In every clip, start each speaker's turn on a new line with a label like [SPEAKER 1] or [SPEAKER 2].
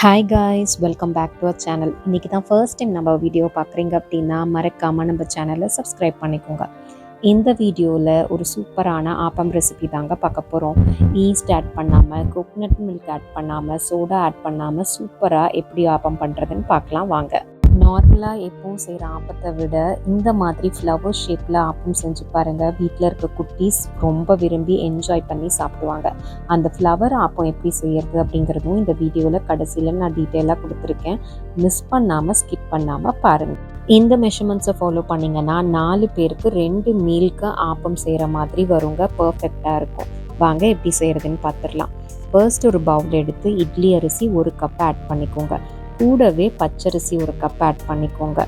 [SPEAKER 1] Hi guys welcome back to our channel இன்றைக்கி தான் first time நம்ம வீடியோ பார்க்குறீங்க அப்படின்னா மறக்காமல் நம்ம சேனலை சப்ஸ்கிரைப் பண்ணிக்கோங்க. இந்த வீடியோவில் ஒரு சூப்பரான ஆப்பம் ரெசிபி தாங்க பார்க்க போகிறோம் ஈஸ்ட் ஆட் பண்ணாமல் கோகனட் மில்க் ஆட் பண்ணாமல் சோடா ஆட் பண்ணாமல் சூப்பராக எப்படி ஆப்பம் பண்ணுறதுன்னு பார்க்கலாம் வாங்க. நார்மலாக எப்பவும் செய்கிற ஆப்பத்தை விட இந்த மாதிரி ஃப்ளவர் ஷேப்பில் ஆப்பம் செஞ்சு பாருங்கள் வீட்டில் இருக்க குட்டீஸ் ரொம்ப விரும்பி என்ஜாய் பண்ணி சாப்பிடுவாங்க. அந்த ஃப்ளவர் ஆப்பம் எப்படி செய்யறது அப்படிங்கிறதும் இந்த வீடியோவில் கடைசியில் நான் டீட்டெயிலாக கொடுத்துருக்கேன். மிஸ் பண்ணாமல் ஸ்கிப் பண்ணாமல் பாருங்கள் இந்த மெஷர்மெண்ட்ஸை ஃபாலோ பண்ணிங்கன்னா நாலு பேருக்கு ரெண்டு மீலுக்கு ஆப்பம் செய்கிற மாதிரி வருங்க. பர்ஃபெக்டாக இருக்கும். வாங்க எப்படி செய்கிறதுன்னு பார்த்துடலாம் ஃபர்ஸ்ட் ஒரு பவுல் எடுத்து இட்லி அரிசி ஒரு கப் ஆட் பண்ணிக்கோங்க. கூடவே பச்சரிசி ஒரு கப் ஆட் பண்ணிக்கோங்க.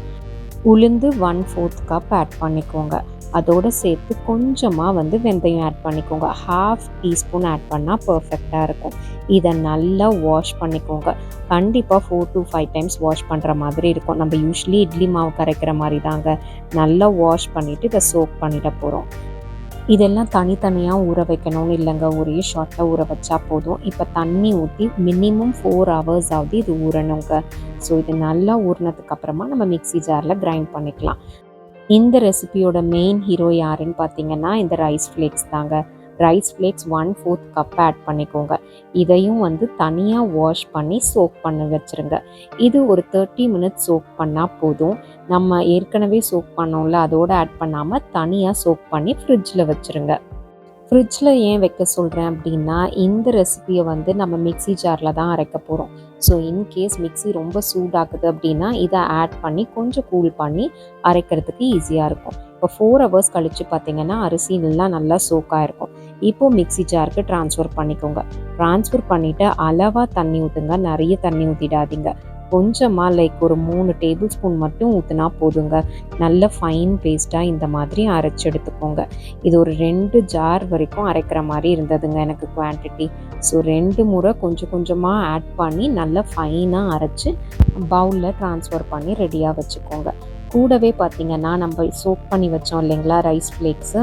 [SPEAKER 1] உளுந்து ஒன் ஃபோர்த் கப் ஆட் பண்ணிக்கோங்க. அதோடு சேர்த்து கொஞ்சமாக வந்து வெந்தயம் ஆட் பண்ணிக்கோங்க. ஹாஃப் டீஸ்பூன் ஆட் பண்ணால் பர்ஃபெக்டாக இருக்கும். இதை நல்லா வாஷ் பண்ணிக்கோங்க. கண்டிப்பாக four to five times wash பண்ணுற மாதிரி இருக்கும். நம்ம யூஸ்வலி இட்லி மாவு கரைக்கிற மாதிரி தாங்க. நல்லா வாஷ் பண்ணிவிட்டு இதை சோக் பண்ணிட போகிறோம் இதெல்லாம் தனித்தனியாக ஊற வைக்கணும்னு இல்லைங்க. ஒரே ஷார்ட்டாக ஊற வச்சா போதும். இப்போ தண்ணி ஊற்றி மினிமம் ஃபோர் ஹவர்ஸ் ஆகுது இது ஊறணுங்க. ஸோ இது நல்லா ஊறினதுக்கு அப்புறமா நம்ம மிக்ஸி ஜாரில் கிரைண்ட் பண்ணிக்கலாம். இந்த ரெசிபியோட மெயின் ஹீரோ யாருன்னு பார்த்தீங்கன்னா இந்த ரைஸ் ஃப்ளேக்ஸ் தாங்க. Rice flakes one fourth cup add பண்ணிக்கோங்க. இதையும் வந்து தனியாக வாஷ் பண்ணி சோக் பண்ண வச்சுருங்க. இது ஒரு தேர்ட்டி மினிட்ஸ் சோக் பண்ணால் போதும். நம்ம ஏற்கனவே சோக் பண்ணோம்ல அதோடு ஆட் பண்ணாமல் தனியாக சோக் பண்ணி ஃப்ரிட்ஜில் வச்சுருங்க. ஃப்ரிட்ஜில் ஏன் வைக்க சொல்கிறேன் அப்படின்னா இந்த ரெசிபியை வந்து நம்ம மிக்ஸி ஜாரில் தான் அரைக்க போகிறோம் ஸோ இன்கேஸ் மிக்ஸி ரொம்ப சூடாகுது அப்படின்னா இதை ஆட் பண்ணி கொஞ்சம் கூல் பண்ணி அரைக்கிறதுக்கு ஈஸியாக இருக்கும். இப்போ ஃபோர் ஹவர்ஸ் கழித்து பார்த்தீங்கன்னா அரிசி நல்லா நல்லா சோக்காக இருக்கும் இப்போது மிக்ஸி ஜாருக்கு ட்ரான்ஸ்ஃபர் பண்ணிக்கோங்க. ட்ரான்ஸ்ஃபர் பண்ணிவிட்டு அளவாக தண்ணி ஊற்றுங்க நிறைய தண்ணி ஊற்றிடாதீங்க கொஞ்சமாக லைக் ஒரு மூணு டேபிள் ஸ்பூன் மட்டும் ஊற்றினா போதுங்க. நல்ல ஃபைன் பேஸ்ட்டாக இந்த மாதிரி அரைச்சி எடுத்துக்கோங்க. இது ஒரு ரெண்டு ஜார் வரைக்கும் அரைக்கிற மாதிரி இருந்ததுங்க எனக்கு குவான்டிட்டி ஸோ ரெண்டு முறை கொஞ்சம் கொஞ்சமாக ஆட் பண்ணி நல்லா ஃபைனாக அரைச்சி பவுலில் ட்ரான்ஸ்ஃபர் பண்ணி ரெடியாக வச்சுக்கோங்க. கூடவே பார்த்திங்கன்னா நம்ம சோக் பண்ணி வச்சோம் இல்லைங்களா ரைஸ் ஃப்ளேக்ஸு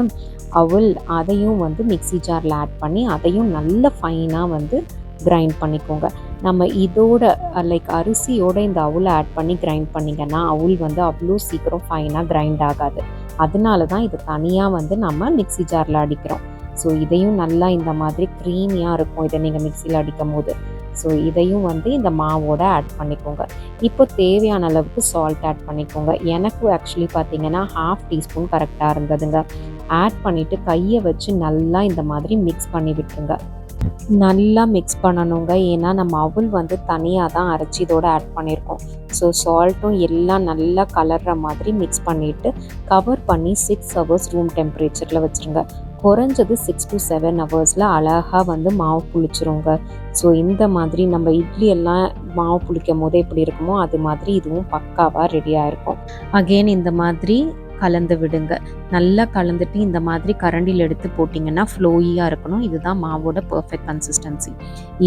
[SPEAKER 1] அவள் அதையும் வந்து மிக்ஸி ஜாரில் ஆட் பண்ணி அதையும் நல்ல ஃபைனாக வந்து கிரைண்ட் பண்ணிக்கோங்க. நம்ம இதோட லைக் அரிசியோட இந்த அவுளை ஆட் பண்ணி கிரைண்ட் பண்ணிங்கன்னா அவுள் வந்து அவ்வளோ சீக்கிரம் ஃபைனாக கிரைண்ட் ஆகாது. அதனால தான் இது தனியாக வந்து நம்ம மிக்ஸி ஜாரில் அடிக்கிறோம். ஸோ இதையும் நல்லா இந்த மாதிரி க்ரீமியாக இருக்கும். இதை நீங்கள் மிக்சியில் அடிக்கும் போது ஸோ இதையும் வந்து இந்த மாவோட ஆட் பண்ணிக்கோங்க. இப்போ தேவையான அளவுக்கு சால்ட் ஆட் பண்ணிக்கோங்க. எனக்கு ஆக்சுவலி பார்த்தீங்கன்னா ஹாஃப் டீஸ்பூன் கரெக்டாக இருந்ததுங்க. ஆட் பண்ணிவிட்டு கையை வச்சு நல்லா இந்த மாதிரி மிக்ஸ் பண்ணி விட்டுருங்க. நல்லா மிக்ஸ் பண்ணணுங்க. ஏன்னா நம்ம அவல் வந்து தனியாக தான் அரைச்சி இதோட ஆட் பண்ணியிருக்கோம் ஸோ சால்ட்டும் எல்லாம் நல்லா கலர்ற மாதிரி மிக்ஸ் பண்ணிவிட்டு கவர் பண்ணி சிக்ஸ் ஹவர்ஸ் ரூம் டெம்பரேச்சரில் வச்சுருங்க. குறைஞ்சது சிக்ஸ் டு செவன் ஹவர்ஸில் அழகாக வந்து மாவு புளிச்சிருங்க. ஸோ இந்த மாதிரி நம்ம இட்லி எல்லாம் மாவு புளிக்கும் போதே எப்படி இருக்குமோ அது மாதிரி இதுவும் பக்காவாக ரெடியாக இருக்கும் அகெயின் இந்த மாதிரி கலந்து விடுங்க. நல்லா கலந்துட்டு இந்த மாதிரி கரண்டியில் எடுத்து போட்டிங்கன்னா ஃப்ளோயியாக இருக்கணும். இதுதான் மாவோட பர்ஃபெக்ட் கன்சிஸ்டன்சி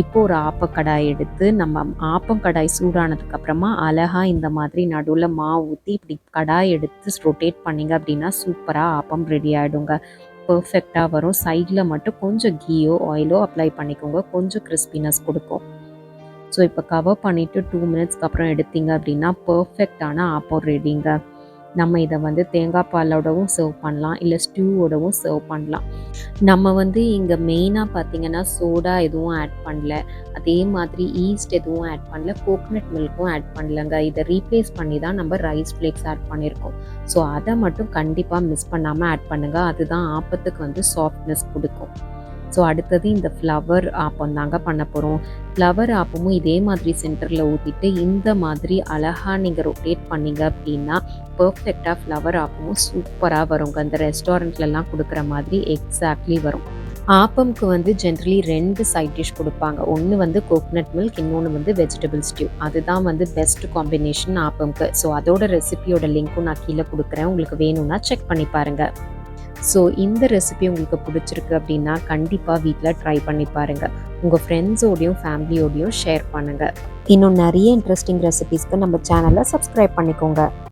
[SPEAKER 1] இப்போ ஒரு ஆப்பக்கடாய் எடுத்து நம்ம ஆப்பக்கடாய் சூடானதுக்கப்புறமா அழகாக இந்த மாதிரி நடுவில் மாவு ஊற்றி இப்படி கடாய் எடுத்து ரொட்டேட் பண்ணிங்க அப்படின்னா சூப்பராக ஆப்பம் ரெடி ஆகிடுங்க பர்ஃபெக்டாக வரும். சைடில் மட்டும் கொஞ்சம் கீயோ ஆயிலோ அப்ளை பண்ணிக்கோங்க. கொஞ்சம் கிறிஸ்பினஸ் கொடுக்கும். ஸோ இப்போ கவர் பண்ணிவிட்டு டூ மினிட்ஸ்க்கு அப்புறம் எடுத்தீங்க அப்படின்னா பர்ஃபெக்டான ஆப்போ ரெடிங்க நம்ம இதை வந்து தேங்காய் பாலோடவும் சர்வ் பண்ணலாம் இல்லை ஸ்டூவோடவும் சர்வ் பண்ணலாம். நம்ம வந்து இங்கே மெயினாக பார்த்தீங்கன்னா சோடா எதுவும் ஆட் பண்ணல. அதே மாதிரி ஈஸ்ட் எதுவும் ஆட் பண்ணல. கோகனட் மில்க்கும் ஆட் பண்ணலங்க. இதை ரீப்ளேஸ் பண்ணி தான் நம்ம ரைஸ் ஃப்ளேக்ஸ் ஆட் பண்ணியிருக்கோம் ஸோ அதை மட்டும் கண்டிப்பாக மிஸ் பண்ணாமல் ஆட் பண்ணுங்கள் அதுதான் ஆப்பத்துக்கு வந்து சாஃப்ட்னஸ் கொடுக்கும். ஸோ அடுத்தது இந்த ஃப்ளவர் ஆப்பம் தாங்க பண்ண போகிறோம் ஃப்ளவர் ஆப்பமும் இதே மாதிரி சென்டரில் ஊற்றிட்டு இந்த மாதிரி அழகாக நீங்கள் ரொட்டேட் பண்ணீங்க அப்படின்னா பர்ஃபெக்டாக ஃப்ளவர் ஆப்பமும் சூப்பராக வருங்க. அந்த ரெஸ்டாரண்ட்லலாம் கொடுக்குற மாதிரி எக்ஸாக்ட்லி வரும். ஆப்பம்க்கு வந்து ஜென்ரலி ரெண்டு சைட் டிஷ் கொடுப்பாங்க. ஒன்று வந்து கோகனட் மில்க் இன்னொன்று வந்து வெஜிடபிள் ஸ்டியூ அதுதான் வந்து பெஸ்ட் காம்பினேஷன் ஆப்பம்க்கு ஸோ அதோட ரெசிபியோட லிங்க்கும் நான் கீழே கொடுக்குறேன். உங்களுக்கு வேணும்னா செக் பண்ணி பாருங்கள் ஸோ இந்த ரெசிபி உங்களுக்கு பிடிச்சிருக்கு அப்படின்னா கண்டிப்பாக வீட்டில் ட்ரை பண்ணி பாருங்கள் உங்கள் ஃப்ரெண்ட்ஸோடையும் ஃபேமிலியோடையும் ஷேர் பண்ணுங்கள் இன்னும் நிறைய இன்ட்ரெஸ்டிங் ரெசிபீஸ்க்கு நம்ம சேனலை சப்ஸ்கிரைப் பண்ணிக்கோங்க.